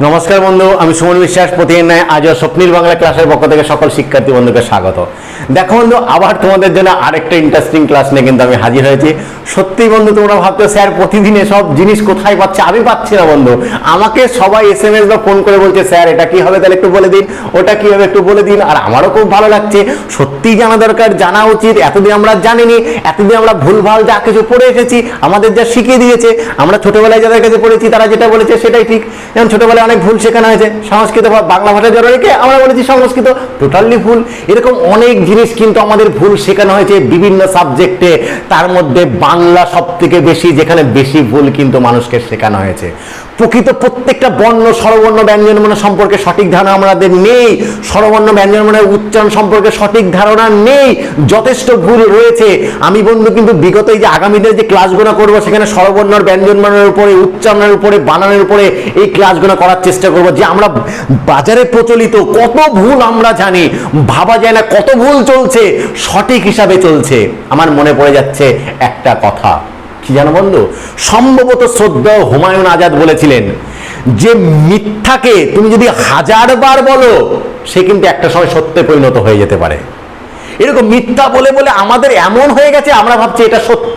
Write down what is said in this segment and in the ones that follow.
নমস্কার বন্ধু, আমি সুমন বিশ্বাস, প্রতিদিন ন্যায় আজও স্বপ্নিল বাংলা ক্লাসের পক্ষ থেকে সকল শিক্ষার্থী বন্ধুকে স্বাগত। দেখো বন্ধু, আবার তোমাদের জন্য আরেকটা ইন্টারেস্টিং ক্লাস নিয়ে কিন্তু আমি হাজির হয়েছি। সত্যি বন্ধু, তোমরা ভাবছ, স্যার, প্রতিদিন সব জিনিস কোথায় পাচ্ছে? আমি পাচ্ছি না বন্ধু। আমাকে সবাই এস এম এস বা ফোন করে বলছে, স্যার, এটা কি হবে? তাহলে একটু বলে দিন। ওটা কি হবে একটু বলে দিন। আর আমারও খুব ভালো লাগছে। সত্যিই জানা দরকার, জানা উচিত। এতদিন আমরা জানিনি, এতদিন আমরা ভুলভাল যা কিছু পড়ে এসেছি, আমাদের যা শিখিয়ে দিয়েছে, আমরা ছোটবেলায় যাদের কাছে পড়েছি, তারা যেটা বলেছে সেটাই ঠিক। যেমন ছোটবেলায় অনেক ভুল শেখানো হয়েছে। সংস্কৃত বা বাংলা ভাষা যারা রেখে আমরা বলেছি সংস্কৃত টোটালি ভুল। এরকম অনেক জিনিস কিন্তু আমাদের ভুল শেখানো হয়েছে বিভিন্ন সাবজেক্টে তার মধ্যে বাংলা সব থেকে বেশি, যেখানে বেশি ভুল কিন্তু মানুষকে শেখানো হয়েছে। প্রকৃত প্রত্যেকটা বর্ণ, স্বরবর্ণ মানে সম্পর্কে সঠিক ধারণা আমাদের নেই। স্বরবর্ণ ব্যঞ্জন মানে উচ্চারণ সম্পর্কে সঠিক ধারণা নেই। যথেষ্ট ভুল রয়েছে। আমি বন্ধু, কিন্তু বিগত এই যে আগামী দিনে যে ক্লাসগুলো করব, সেখানে স্বরবর্ণর ব্যঞ্জন মানের উপরে, উচ্চারণের উপরে, বানানের উপরে এই ক্লাসগুলো করার চেষ্টা করব। যে আমরা বাজারে প্রচলিত কত ভুল আমরা জানি, ভাবা যায় না কত ভুল চলছে, সঠিক হিসাবে চলছে। আমার মনে পড়ে যাচ্ছে একটা কথা। কি জানো বন্ধু? সম্ভবত শ্রদ্ধা হুমায়ুন আজাদ বলেছিলেন যে মিথ্যাকে তুমি যদি হাজারবার বলো, সে কিন্তু একটা সময় সত্যে পরিণত হয়ে যেতে পারে। এরকম মিথ্যা বলে বলে আমাদের এমন হয়ে গেছে, আমরা ভাবছি এটা সত্য,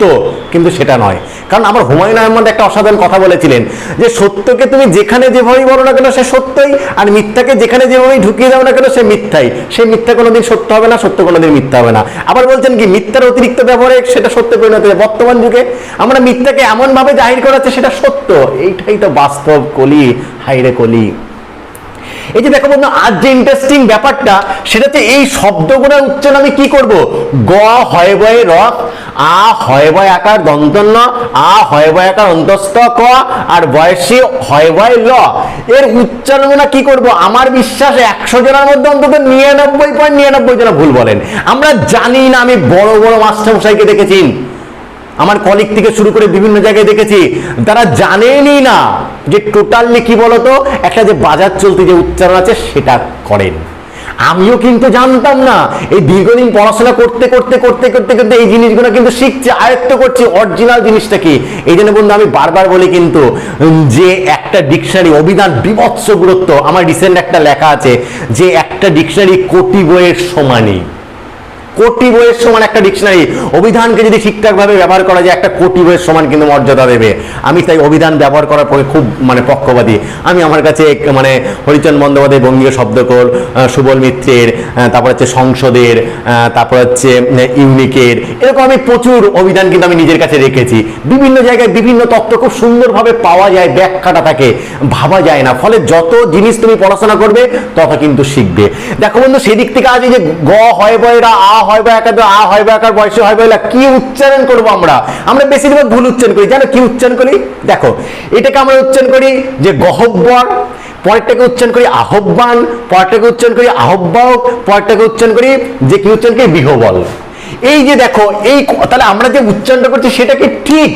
কিন্তু সেটা নয়। কারণ আমার হুমায়ুন আহমদ একটা অসাধারণ কথা বলেছিলেন যে সত্যকে তুমি যেখানে যেভাবেই বলো না কেন সে সত্যই, আর মিথ্যাকে যেখানে যেভাবেই ঢুকিয়ে দাও না কেন সে মিথ্যাই। সে মিথ্যা কোনোদিন সত্য হবে না, সত্য কোনোদিন মিথ্যা হবে না। আবার বলছেন কি, মিথ্যার অতিরিক্ত ব্যবহারে সেটা সত্য পরিণত হবে বর্তমান যুগে আমরা মিথ্যাকে এমনভাবে জাহির করাচ্ছে সেটা সত্য। এইটাই তো বাস্তব কলি হাইরে কলি। এই যে দেখো বন্ধু আজ যে ইন্টারেস্টিং ব্যাপারটা, সেটা হচ্ছে এই শব্দগুলোর উচ্চারণ আমি কি করব? গ, হয় বয়ে র আ, হয় বয় আকার দন্তন্য, আ, হয় বয় আকার অন্তস্থ, ক, আর বয়সী হয় বয় ল। এর উচ্চারণগুলো কি করব? আমার বিশ্বাস একশো জনের মধ্যে অন্তত নিরানব্বই পয়েন্ট নিরানব্বই জন ভুল বলেন। আমরা জানি না, আমি বড় বড় মাস্টারমশাইকে দেখেছি। আমার কলিগ থেকে শুরু করে বিভিন্ন জায়গায় দেখেছি, তারা জানেনই না যে টোটালি কি বলতো, একটা যে বাজার চলতে যে উচ্চারণ আছে সেটা করেন। আমিও কিন্তু জানতাম না, এই দীর্ঘদিন পড়াশোনা করতে করতে করতে করতে করতে এই জিনিসগুলো কিন্তু শিখছে, আয়ত্ত করছি অরিজিনাল জিনিসটা কি? এই জন্য বন্ধু, আমি বারবার বলি কিন্তু, যে একটা ডিকশনারি অভিধান বিভৎস গুরুত্ব, আমার রিসেন্ট একটা লেখা আছে, যে একটা ডিকশনারি কোটি বইয়ের সমানই। কোটি বইয়ের সমান একটা ডিকশনারি অভিধানকে যদি ঠিকঠাকভাবে ব্যবহার করা যায়, একটা কোটি বইয়ের সমান কিন্তু মর্যাদা দেবে। আমি তাই অভিধান ব্যবহার করার পরে খুব মানে পক্ষপাতী। আমি আমার কাছে মানে হরিচন্দ বন্দ্যোপাধ্যায় বঙ্গীয় শব্দকোল সুবল মিত্রের তারপর হচ্ছে সংসদের তারপর হচ্ছে ইউনিকের, এরকম আমি প্রচুর অভিধান কিন্তু আমি নিজের কাছে রেখেছি। বিভিন্ন জায়গায় বিভিন্ন তত্ত্ব খুব সুন্দরভাবে পাওয়া যায়, ব্যাখ্যাটা থাকে ভাবা যায় না। ফলে যত জিনিস তুমি পড়াশোনা করবে, তত কিন্তু শিখবে। দেখো বন্ধু, সেদিক থেকে আজ যে গ হয় বয়রা আ হয় বা একার আ হয় বা একার বয়সে হয় বয়লা কি উচ্চারণ করব আমরা? আমরা বেশিরভাগ ভুল উচ্চারণ করি। জানো কি উচ্চারণ করি? দেখো, এটাকে আমরা উচ্চারণ করি যে গহব্বর, পরেরটাকে উচ্চারণ করি আহ্বান পরেরটাকে উচ্চারণ করি আহ্বায়ক পরেরটাকে উচ্চারণ করি যে কি উচ্চারণ করি? বিহবল। এই যে দেখো, এই তাহলে আমরা যে উচ্চারণটা করছি সেটা কি ঠিক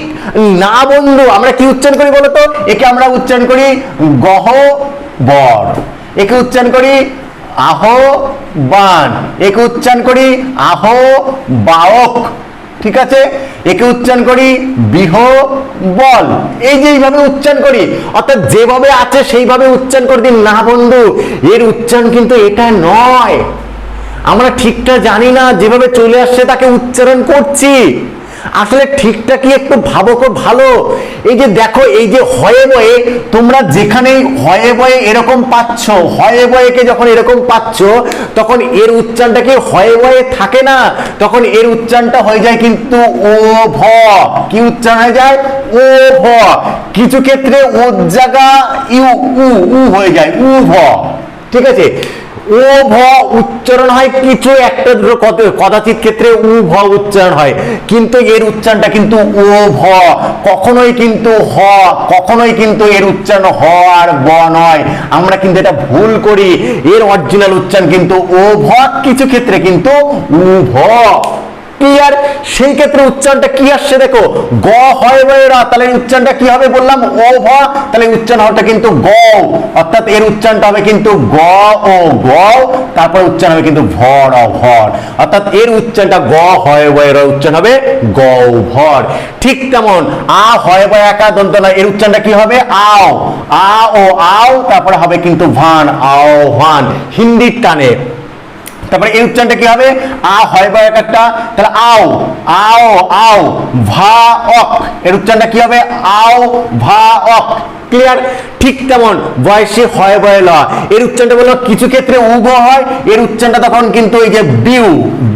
না বন্ধু আমরা কি উচ্চারণ করি বলতো একে আমরা উচ্চারণ করি গহ বর একে উচ্চারণ করি আহ বান। একে উচ্চারণ করি আহ বাওক। ঠিক আছে? একে উচ্চারণ করি বিহ বল। এই যে এইভাবে উচ্চারণ করি, অর্থাৎ যেভাবে আছে সেইভাবে উচ্চারণ করে দিন। না বন্ধু, এর উচ্চারণ কিন্তু এটা নয়। আমরা ঠিকঠাক জানি না, যেভাবে চলে আসছে তাকে উচ্চারণ করছি। আসলে ঠিকটা কি একটু ভাবো খুব ভালো। এই যে দেখো, এই যে হয়ে বয়ে, তোমরা যেখানেই হয়ে বয়ে এরকম পাচ্ছ, হয়ে বয়েকে যখন এরকম পাচ্ছ, তখন এর উচ্চারণটা কি হয়ে বয়ে থাকে না? তখন এর উচ্চারণটা হয়ে যায় কিন্তু ও ভ। কি উচ্চারণ হয়ে যায়? ও ভ। কিছু ক্ষেত্রে ও জায়গা ইউ, উ উ হয়ে যায়, উ, ভ। ঠিক আছে? ও ভ উচ্চারণ হয়, কিছু একটা দুটো কদাচিৎ ক্ষেত্রে উ ভ উচ্চারণ হয়। কিন্তু এর উচ্চারণটা কিন্তু ও ভ কখনোই কিন্তু হ, কখনোই কিন্তু এর উচ্চারণ হ আর ব নয়। আমরা কিন্তু এটা ভুল করি। এর অরিজিনাল উচ্চারণ কিন্তু ও ভ কিছু ক্ষেত্রে কিন্তু উ ভ ক্লিয়ার সেই ক্ষেত্রে উচ্চারণটা কি আসছে দেখো? গ হয় বয়েরা তাহলে উচ্চারণটা কি হবে বললাম? ও, ভ, তাহলে উচ্চারণ হওয়াটা কিন্তু গ, অর্থাৎ এর উচ্চারণটা হবে কিন্তু গ, ও, গ, তারপর উচ্চারণ হবে কিন্তু ভর অ ভর অর্থাৎ এর উচ্চারণটা গ হয় বয়ের উচ্চারণ হবে গ ভর। ঠিক তেমন আ হয় বয় একা দন্ত এর উচ্চারণটা কি হবে? আও। আ, ও, আও, তারপরে হবে কিন্তু ভান, আও, ভান। হিন্দির টানে তারপরে এই উচ্চারণটা কি হবে? আ হয় বা এক একটা, তাহলে আও আও আও, ভা, অক। এর উচ্চারণটা কি হবে? আও, ভা, অক। ক্লিয়ার ঠিক তেমন। বয়সে হয় বয় ল। এর উচ্চারণটা বলল কিছু ক্ষেত্রে উভ হয়, এর উচ্চারণটা তখন কিন্তু এই যে বিউ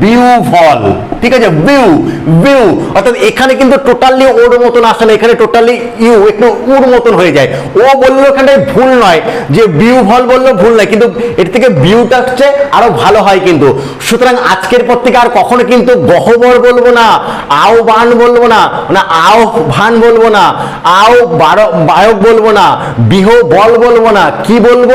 বিউ ফল। ঠিক আছে বিউ বিউ অর্থাৎ এখানে কিন্তু টোটালি ওর মতন আসে না, এখানে টোটালি ইউ একটু উর মতন হয়ে যায়। ও বলল এখানটায় ভুল নয়, যে বিউ ফল বলল ভুল নয়, কিন্তু এর থেকে বিউটা হচ্ছে আরও ভালো হয় কিন্তু। সুতরাং আজকের পর থেকে আর কখনো কিন্তু গহবর বলব না, আহ্বান বলব না না আহ্বান বলব না, আও বায়ক বলব না, বিহ বল বলব না, কি বলব?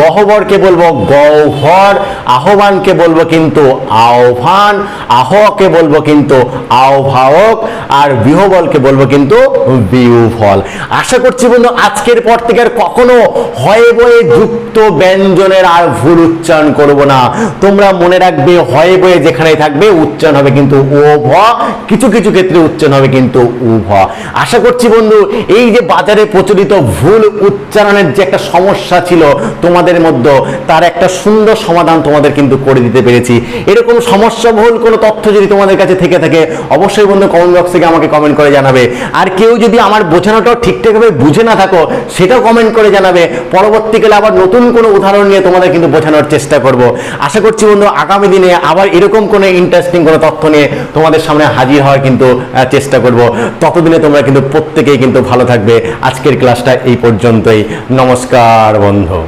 গহবরকে বলব গহ্বর, আহ্বানকে বলব কিন্তু আহ্বান আহকে বলব কিন্তু আহ্বায়ক আর বিহবলকে বলব কিন্তু বিহুফল। আশা করছি বন্ধু, আজকের পর থেকে আর কখনো হয়ে বয়ে যুক্ত ব্যঞ্জনের আর ভুল উচ্চারণ করব না। তোমরা মনে রাখবে, হয়ে বয়ে যেখানে থাকবে উচ্চারণ হবে কিন্তু ও ভ কিছু কিছু ক্ষেত্রে উচ্চারণ হবে কিন্তু উ ভ আশা করছি বন্ধু, এই যে বাজারে প্রচলিত ভুল উচ্চারণের যে একটা সমস্যা ছিল তোমাদের মধ্যে, তার একটা সুন্দর সমাধান তোমাদের কিন্তু করে দিতে পেরেছি। এরকম সমস্যা ভুল কোনো তথ্য যদি তোমাদের কাছে থেকে থাকে, অবশ্যই বন্ধু কমেন্ট বক্স থেকে আমাকে কমেন্ট করে জানাবে। আর কেউ যদি আমার বোঝানোটাও ঠিকঠাকভাবে বুঝে না থাকো, সেটাও কমেন্ট করে জানাবে। পরবর্তীকালে আবার নতুন কোনো উদাহরণ নিয়ে তোমাদের কিন্তু বোঝানোর চেষ্টা করব। আশা করছি বন্ধু, আগামী দিনে আবার এরকম কোনো ইন্টারেস্টিং কোনো তথ্য নিয়ে তোমাদের সামনে হাজির হওয়ার কিন্তু চেষ্টা করব। ততদিনে তোমরা কিন্তু প্রত্যেকেই কিন্তু ভালো থাকবে। আজকের ক্লাসটা এই পর্যন্তই। নমস্কার বন্ধু।